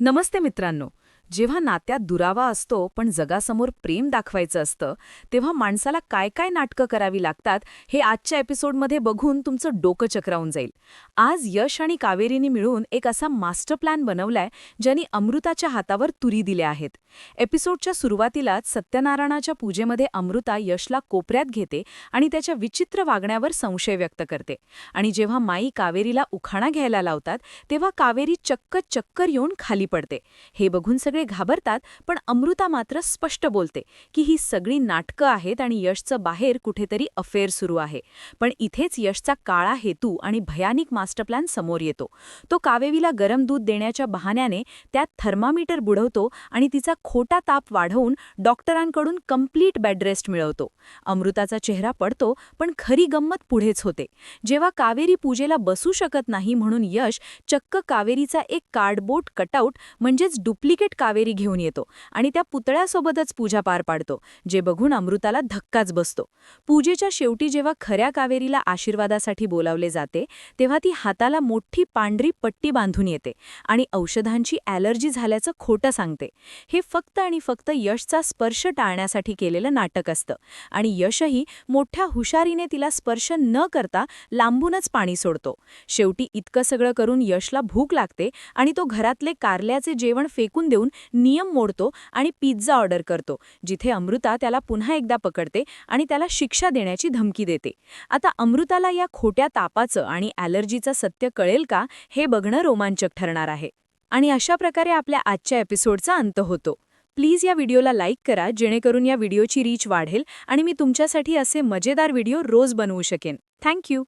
नमस्ते मित्रांनो. जेव्हा नात्यात दुरावा असतो पण जगासमोर प्रेम दाखवायचं असतं तेव्हा माणसाला काय काय नाटकं करावी लागतात हे आजच्या एपिसोडमध्ये बघून तुमचं डोकं चक्रावून जाईल. आज यश आणि कावेरीने मिळून एक असा मास्टर प्लॅन बनवलाय ज्यांनी अमृताच्या हातावर तुरी दिल्या आहेत. एपिसोडच्या सुरुवातीलाच सत्यनारायणाच्या पूजेमध्ये अमृता यशला कोपऱ्यात घेते आणि त्याच्या विचित्र वागण्यावर संशय व्यक्त करते. आणि जेव्हा माई कावेरीला उखाणा घ्यायला लावतात तेव्हा कावेरी चक्क चक्कर येऊन खाली पडते. हे बघून सगळे घाबरतात पण अमृता मात्र स्पष्ट बोलते की ही सगळी नाटकं आहेत आणि यशचं बाहेर कुठेतरी अफेअर सुरू आहे. पण इथेच यशचा काळा हेतू आणि भयानिक मास्टर प्लॅन समोर येतो. तो कावेवीला गरम दूध देण्याच्या बहाण्याने त्यात थर्मामीटर बुडवतो आणि तिचा खोटा ताप वाढवून डॉक्टरांकडून कंप्लीट बेडरेस्ट मिळवतो. अमृताचा चेहरा पडतो पण खरी गंमत पुढेच होते. जेव्हा कावेरी पूजेला बसू शकत नाही म्हणून यश चक्क कावेरीचा एक कार्डबोर्ड कटआउट म्हणजेच डुप्लिकेट कावेरी घेऊन येतो आणि त्या पुतळ्यासोबतच पूजा पार पाडतो जे बघून अमृताला धक्काच बसतो. पूजेच्या शेवटी जेव्हा खऱ्या कावेरीला आशीर्वादासाठी बोलावले जाते तेव्हा ती हाताला मोठी पांढरी पट्टी बांधून येते आणि औषधांची ॲलर्जी झाल्याचं खोटं सांगते. हे फक्त आणि फक्त यशचा स्पर्श टाळण्यासाठी केलेलं नाटक असतं आणि यशही मोठ्या हुशारीने तिला स्पर्श न करता लांबूनच पाणी सोडतो. शेवटी इतकं सगळं करून यशला भूक लागते आणि तो घरातले कारल्याचे जेवण फेकून देऊन नियम मोडतो आणि पिझ्झा ऑर्डर करतो जिथे अमृता त्याला पुन्हा एकदा पकडते आणि त्याला शिक्षा देण्याची धमकी देते. आता अमृताला या खोट्या तापाचं आणि ॲलर्जीचं सत्य कळेल का हे बघणं रोमांचक ठरणार आहे. आणि अशा प्रकारे आपल्या आजच्या एपिसोडचा अंत होतो. प्लीज या व्हिडिओला लाईक करा जेणेकरून या व्हिडिओची रीच वाढेल आणि मी तुमच्यासाठी असे मजेदार व्हिडिओ रोज बनवू शकेन. थँक्यू!